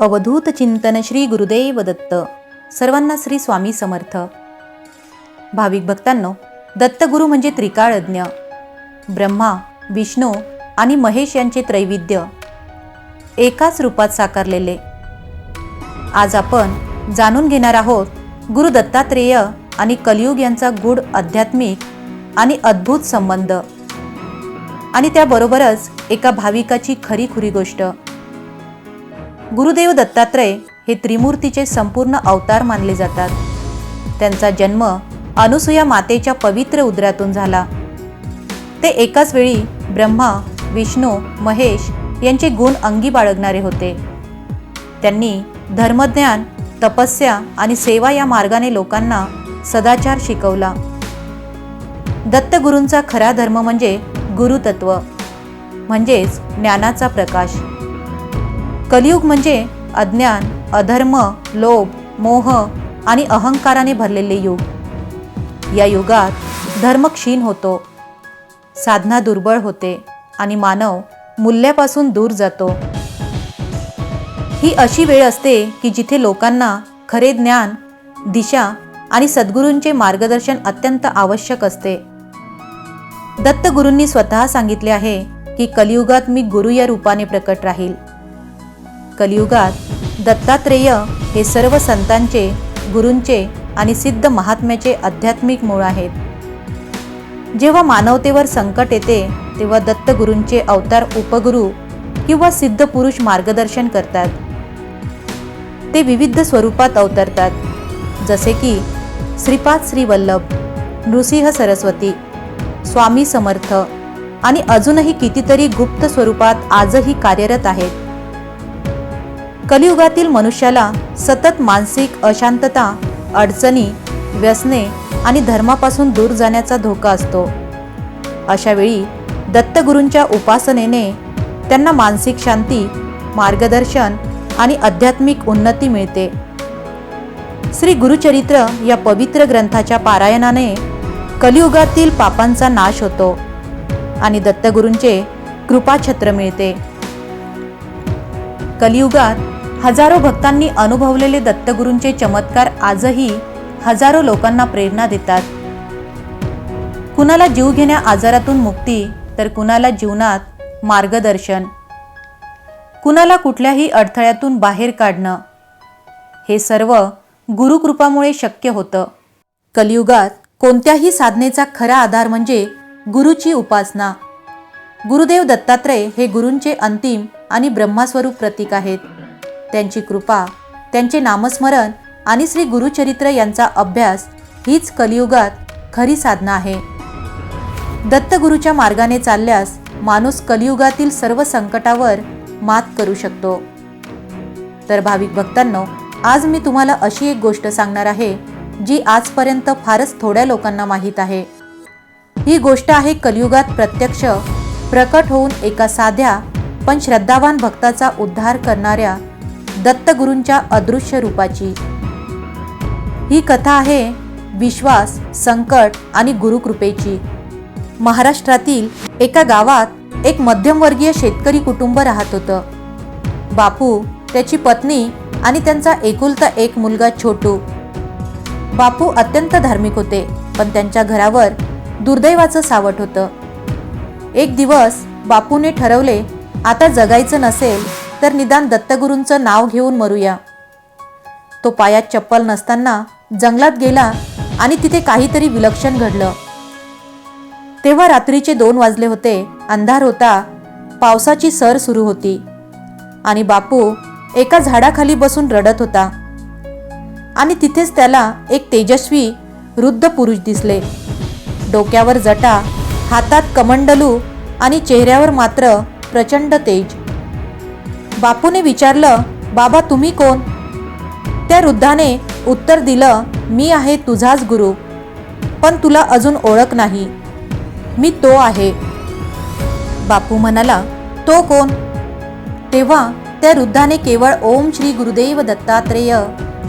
अवधूत चिंतन श्री गुरुदेव दत्त. सर्वांना श्री स्वामी समर्थ. भाविक भक्तांनो दत्तगुरु म्हणजे त्रिकाळज्ञ. ब्रह्मा विष्णू आणि महेश यांचे त्रैविध्य. एकाच रूपात साकारलेले. आज आपण जाणून घेणार आहोत गुरु दत्तात्रेय आणि कलियुग यांचा गूढ आध्यात्मिक आणि अद्भुत संबंध. आणि त्याबरोबरच एका भाविकाची खरी खुरी गोष्ट. गुरुदेव दत्तात्रय हे त्रिमूर्तीचे संपूर्ण अवतार मानले जातात. त्यांचा जन्म अनुसूया मातेच्या पवित्र उदरातून झाला. ते एकाच वेळी ब्रह्मा विष्णू महेश यांचे गुण अंगी बाळगणारे होते. त्यांनी धर्मज्ञान तपस्या आणि सेवा या मार्गाने लोकांना सदाचार शिकवला. दत्तगुरूंचा खरा धर्म म्हणजे गुरुतत्व म्हणजेच ज्ञानाचा प्रकाश. कलियुग म्हणजे अज्ञान अधर्म लोभ मोह आणि अहंकाराने भरलेले युग. या युगात धर्म क्षीण होतो साधना दुर्बळ होते आणि मानव मूल्यापासून दूर जातो. ही अशी वेळ असते की जिथे लोकांना खरे ज्ञान दिशा आणि सद्गुरूंचे मार्गदर्शन अत्यंत आवश्यक असते. दत्तगुरूंनी स्वतः सांगितले आहे की कलियुगात मी गुरु या रूपाने प्रकट राहील. कलियुगात दत्तात्रेय हे सर्व संतांचे गुरूंचे आणि सिद्ध महात्म्याचे आध्यात्मिक मूळ आहेत. जेव्हा मानवतेवर संकट येते तेव्हा दत्तगुरूंचे अवतार उपगुरू किंवा सिद्ध पुरुष मार्गदर्शन करतात. ते विविध स्वरूपात अवतरतात जसे की श्रीपाद श्रीवल्लभ नृसिंह सरस्वती स्वामी समर्थ आणि अजूनही कितीतरी गुप्त स्वरूपात आजही कार्यरत आहेत. कलियुगातील मनुष्याला सतत मानसिक अशांतता अडचणी व्यसने आणि धर्मापासून दूर जाण्याचा धोका असतो. अशावेळी दत्तगुरूंच्या उपासनेने त्यांना मानसिक शांती मार्गदर्शन आणि आध्यात्मिक उन्नती मिळते. श्री गुरुचरित्र या पवित्र ग्रंथाच्या पारायणाने कलियुगातील पापांचा नाश होतो आणि दत्तगुरूंचे कृपाछत्र मिळते. कलियुगात हजारो भक्तांनी अनुभवलेले दत्तगुरूंचे चमत्कार आजही हजारो लोकांना प्रेरणा देतात. कुणाला जीव घेण्या आजारातून मुक्ती तर कुणाला जीवनात मार्गदर्शन. कुणाला कुठल्याही अडथळ्यातून बाहेर काढणं. हे सर्व गुरुकृपामुळे शक्य होतं. कलियुगात कोणत्याही साधनेचा खरा आधार म्हणजे गुरुची उपासना. गुरुदेव दत्तात्रय हे गुरूंचे अंतिम आणि ब्रह्मास्वरूप प्रतीक आहेत. त्यांची कृपा त्यांचे नामस्मरण आणि श्री गुरुचरित्र यांचा अभ्यास हीच कलियुगात खरी साधना आहे. दत्तगुरूच्या मार्गाने चालल्यास माणूस कलियुगातील सर्व संकटावर मात करू शकतो. तर भाविक भक्तांनो आज मी तुम्हाला अशी एक गोष्ट सांगणार आहे जी आजपर्यंत फारच थोड्या लोकांना माहीत आहे. ही गोष्ट आहे कलियुगात प्रत्यक्ष प्रकट होऊन एका साध्या पण श्रद्धावान भक्ताचा उद्धार करणाऱ्या दत्तगुरूंच्या अदृश्य रूपाची. ही कथा आहे विश्वास संकट आणि गुरुकृपेची. महाराष्ट्रातील एका गावात एक मध्यमवर्गीय शेतकरी कुटुंब राहत होतं. बापू त्याची पत्नी आणि त्यांचा एकुलता एक मुलगा छोटू. बापू अत्यंत धार्मिक होते पण त्यांच्या घरावर दुर्दैवाचं सावट होतं. एक दिवस बापूने ठरवले आता जगायचं नसेल तर निदान दत्तगुरूंचं नाव घेऊन मरूया. तो पायात चप्पल नसताना जंगलात गेला आणि तिथे काहीतरी विलक्षण घडलं. तेव्हा रात्रीचे दोन वाजले होते. अंधार होता. पावसाची सर सुरू होती. आणि बापू एका झाडाखाली बसून रडत होता. आणि तिथेच त्याला एक तेजस्वी वृद्ध पुरुष दिसले. डोक्यावर जटा हातात कमंडलू आणि चेहऱ्यावर मात्र प्रचंड तेज. बापूने विचारलं बाबा तुम्ही कोण? त्या वृद्धाने उत्तर दिलं मी आहे तुझाच गुरु पण तुला अजून ओळख नाही. मी तो आहे. बापू म्हणाला तो कोण? तेव्हा त्या वृद्धाने केवळ ओम श्री गुरुदेव दत्तात्रेय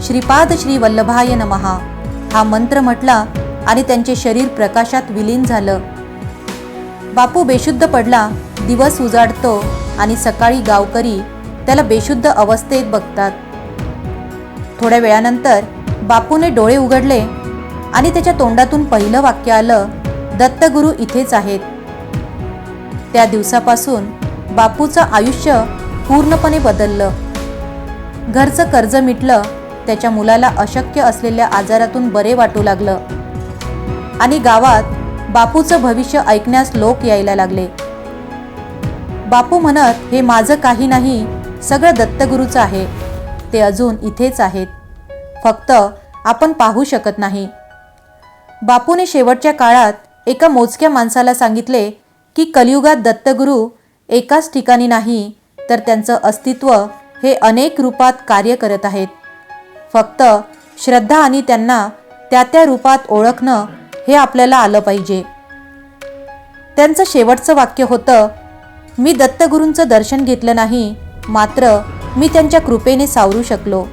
श्रीपाद श्री वल्लभाय नमहा हा मंत्र म्हटला आणि त्यांचे शरीर प्रकाशात विलीन झालं. बापू बेशुद्ध पडला दिवस उजाडतो आणि सकाळी गावकरी त्याला बेशुद्ध अवस्थेत बघतात. थोड्या वेळानंतर बापूने डोळे उघडले आणि त्याच्या तोंडातून पहिलं वाक्य आलं दत्तगुरू इथेच आहेत. त्या दिवसापासून बापूचं आयुष्य पूर्णपणे बदललं. घरचं कर्ज मिटलं त्याच्या मुलाला अशक्य असलेल्या आजारातून बरे वाटू लागलं. आणि गावात बापूचं भविष्य ऐकण्यास लोक यायला लागले. बापू म्हणत हे माझं काही नाही सगळं दत्तगुरूचं आहे. ते अजून इथेच आहेत. फक्त आपण पाहू शकत नाही. बापूने शेवटच्या काळात एका मोजक्या माणसाला सांगितले की कलियुगात दत्तगुरू एकाच ठिकाणी नाही तर त्यांचं अस्तित्व हे अनेक रूपात कार्य करत आहेत. फक्त श्रद्धा आणि त्यांना त्या त्या रूपात ओळखणं हे आपल्याला आलं पाहिजे. त्यांचं शेवटचं वाक्य होतं मी दत्तगुरूंचं दर्शन घेतलं नाही मात्र मी त्यांच्या कृपेने सावरू शकलो.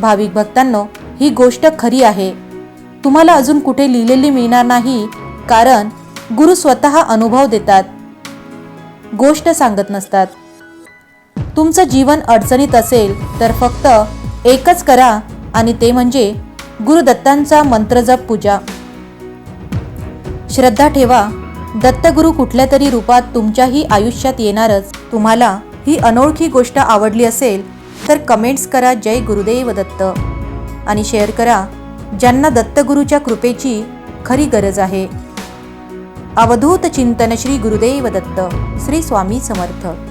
भाविक भक्तांनो ही गोष्ट खरी आहे. तुम्हाला अजून कुठे लिहिलेली मिळणार नाही कारण गुरु स्वतः अनुभव देतात. गोष्ट सांगत नसतात. तुमचं जीवन अडचणीत असेल तर फक्त एकच करा आणि ते म्हणजे गुरुदत्तांचा मंत्रजप पूजा. श्रद्धा ठेवा दत्तगुरु कुठल्या तरी रूपात तुमच्याही आयुष्यात येणारच. तुम्हाला ही अनोळखी गोष्ट आवडली असेल तर कमेंट्स करा जय गुरुदेव दत्त. आणि शेअर करा ज्यांना दत्तगुरूच्या कृपेची खरी गरज आहे. अवधूत चिंतन श्री गुरुदेव दत्त श्री स्वामी समर्थ.